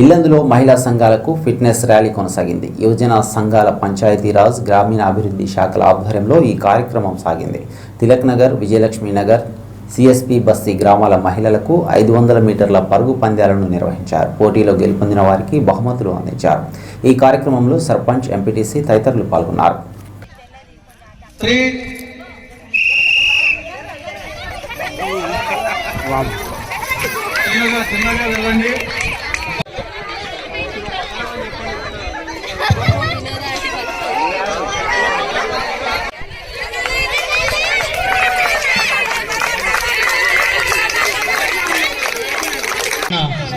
ఇల్లందులో మహిళా సంఘాలకు fitness rally కొనసాగింది. యువజన సంఘాల పంచాయతీరాజ్ గ్రామీణ అభివృద్ధి శాఖల ఆధ్వర్యంలో ఈ కార్యక్రమం సాగింది. తిలక్ నగర్ విజయలక్ష్మి నగర్ సిఎస్పి బస్తీ గ్రామాల మహిళలకు ఐదు వందల మీటర్ల పరుగు పంద్యాలను నిర్వహించారు. పోటీలో గెలుపొందిన వారికి బహుమతులు అందించారు. ఈ కార్యక్రమంలో సర్పంచ్ ఎంపీటీసీ తదితరులు పాల్గొన్నారు. చిన్నగా చిన్నగా వెళ్ళండి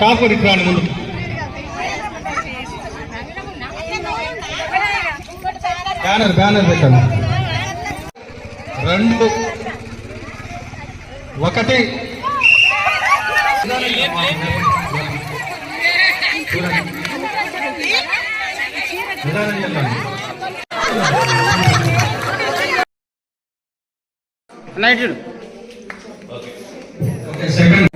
స్టాప్ రిక్రాని ముందు. బ్యానర్ బ్యానర్ పెట్టండి. రెండు ఒకటి. Okay, second.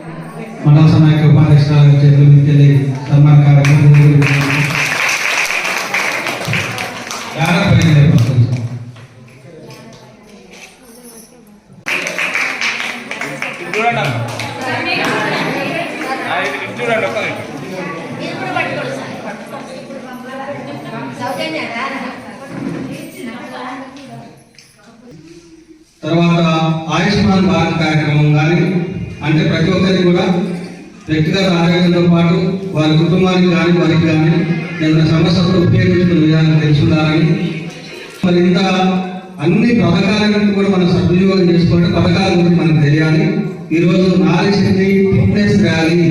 తర్వాత ఆయుష్మాన్ భారత్ కార్యక్రమం కానీ అంటే ప్రతి ఒక్కరికి కూడా వ్యక్తిగత ఆరోగ్యంతో పాటు వారి కుటుంబానికి కానీ వారికి కానీ ఏదైనా సమస్యలు ఉపయోగించుకునే విధానం తెలుసుకుంటారని మరి ఇంత అన్ని పథకాల గురించి కూడా మనం సద్వినియోగం చేసుకుంటే పథకాల గురించి మనకు తెలియాలి. ఈరోజు నాలుగు ఫిట్నెస్ ర్యాలీ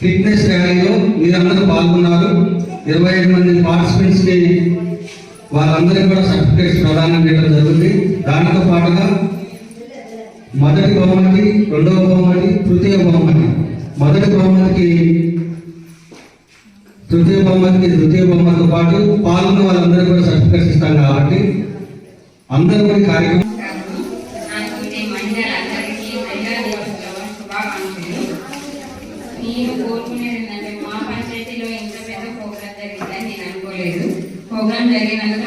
ఫిట్నెస్ ర్యాలీలో మీరందరూ పాల్గొన్నారు. ఇరవై ఐదు మంది పార్టిసిపెంట్స్కి వాళ్ళందరికీ కూడా సర్టిఫికేట్స్ ప్రదానం చేయడం జరుగుతుంది. దానితో పాటుగా మొదటి బహుమతి రెండవ బహుమతి తృతీయ బహుమతి మొదటి బహుమతికి తృతీయ బహుమతికి తృతీయ బహుమతితో పాటు పాల్గొన్న వాళ్ళందరూ కూడా సర్టిఫికేట్స్ ఇస్తాం కాబట్టి అందరూ కూడా కార్యక్రమం నేను కోరుకునేది ఏంటంటే మా పంచాయతీలో ఇంత పెద్ద ప్రోగ్రాం జరిగిందని నేను అనుకోలేదు. ప్రోగ్రాం జరిగినందుకు